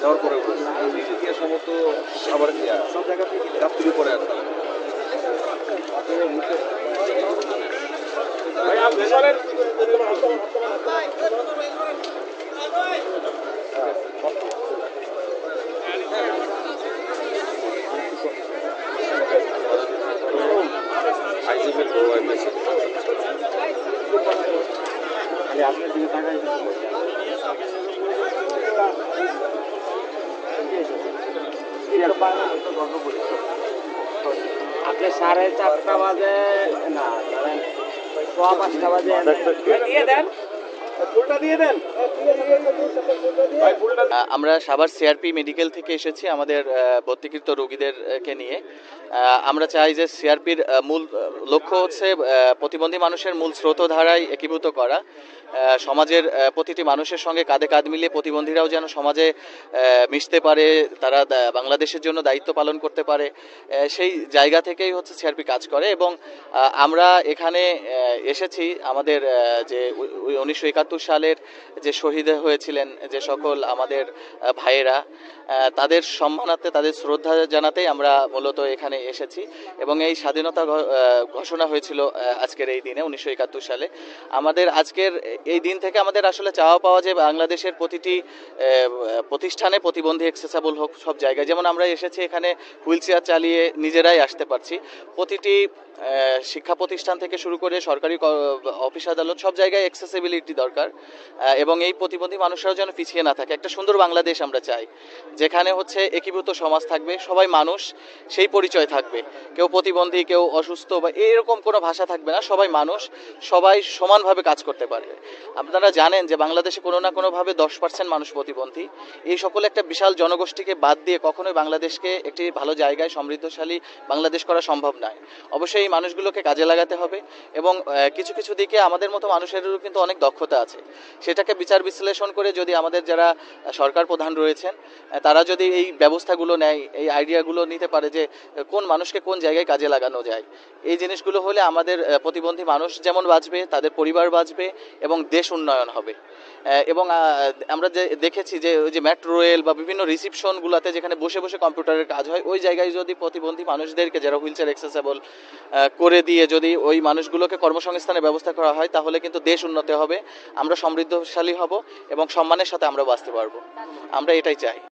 যাওয়ার পরে ইয়া সমস্ত আবার সব জায়গা থেকে রাত্রির পরে আসতে আইজিপি প্রোভাইড মেসেজ আপনার দিকে টাকা আপনি সাড়ে চারটা বাজে না ধরেন সোয়া পাঁচটা বাজে। দিয়ে দেন। ফুলটা দিয়ে দেন। আহ, আমরা সাভার সিআরপি মেডিকেল থেকে এসেছি আমাদের বর্তিকৃত ভর্তিকৃত রোগীদেরকে নিয়ে। আমরা চাই যে সিআরপির মূল লক্ষ্য হচ্ছে প্রতিবন্ধী মানুষের মূল স্রোতধারায় একীভূত করা। সমাজের প্রতিটি মানুষের সঙ্গে কাঁধে কাঁধ মিলিয়ে প্রতিবন্ধীরাও যেন সমাজে মিশতে পারে, তারা বাংলাদেশের জন্য দায়িত্ব পালন করতে পারে সেই জায়গা থেকেই হচ্ছে সিআরপি কাজ করে এবং আমরা এখানে এসেছি আমাদের যে উনিশশো একাত্তর সালের যে শহীদ হয়েছিলেন যে সকল আমাদের ভাইয়েরা তাদের সম্মানার্থে, তাদের শ্রদ্ধা জানাতেই আমরা মূলত এখানে এসেছি এবং এই স্বাধীনতা ঘোষণা হয়েছিল আজকের এই দিনে উনিশশো একাত্তর সালে। আমাদের আজকের এই দিন থেকে আমাদের আসলে চাওয়া পাওয়া যে বাংলাদেশের প্রতিটি প্রতিষ্ঠানে প্রতিবন্ধী অ্যাক্সেসেবল হোক সব জায়গায়। যেমন আমরা এসেছি এখানে হুইল চেয়ার চালিয়ে নিজেরাই আসতে পারছি। প্রতিটি শিক্ষা প্রতিষ্ঠান থেকে শুরু করে সরকারি অফিস, আদালত, সব জায়গায় অ্যাক্সেসিবিলিটি দরকার। এবং এই প্রতিবন্ধী মানুষরাও যেন পিছিয়ে না থাকে। একটা সুন্দর বাংলাদেশ আমরা চাই, যেখানে হচ্ছে একীভূত সমাজ থাকবে, সবাই মানুষ, সেই পরিচয় থাকবে। কেউ প্রতিবন্ধী, কেউ অসুস্থ বা এরকম কোনো ভাষা থাকবে না, সবাই মানুষ, সবাই সমানভাবে কাজ করতে পারবে। আপনারা জানেন যে বাংলাদেশে কোনো না কোনোভাবে দশ পার্সেন্ট মানুষ প্রতিবন্ধী। এই সকল একটা বিশাল জনগোষ্ঠীকে বাদ দিয়ে কখনোই বাংলাদেশকে একটি ভালো জায়গায় সমৃদ্ধশালী বাংলাদেশ করা সম্ভব নয়। অবশ্যই এই মানুষগুলোকে কাজে লাগাতে হবে এবং কিছু কিছু দিকে আমাদের মতো মানুষেরও কিন্তু অনেক দক্ষতা আছে। সেটাকে বিচার বিশ্লেষণ করে যদি আমাদের যারা সরকার প্রধান রয়েছেন তারা যদি এই ব্যবস্থাগুলো নেয়, এই আইডিয়াগুলো নিতে পারে যে কোন মানুষকে কোন জায়গায় কাজে লাগানো যায়। এই জিনিসগুলো হলে আমাদের প্রতিবন্ধী মানুষ যেমন বাঁচবে, তাদের পরিবার বাঁচবে এবং দেশ উন্নয়ন হবে। এবং আমরা যে দেখেছি যে ওই যে মেট্রো রেল বা বিভিন্ন রিসিপশনগুলোতে যেখানে বসে বসে কম্পিউটারের কাজ হয়, ওই জায়গায় যদি প্রতিবন্ধী মানুষদেরকে যারা হুইল চেয়ার অ্যাক্সেসেবল করে দিয়ে যদি ওই মানুষগুলোকে কর্মসংস্থানের ব্যবস্থা করা হয়, তাহলে কিন্তু দেশ উন্নত হবে, আমরা সমৃদ্ধশালী হব এবং সম্মানের সাথে আমরা বাঁচতে পারব। আমরা এটাই চাই।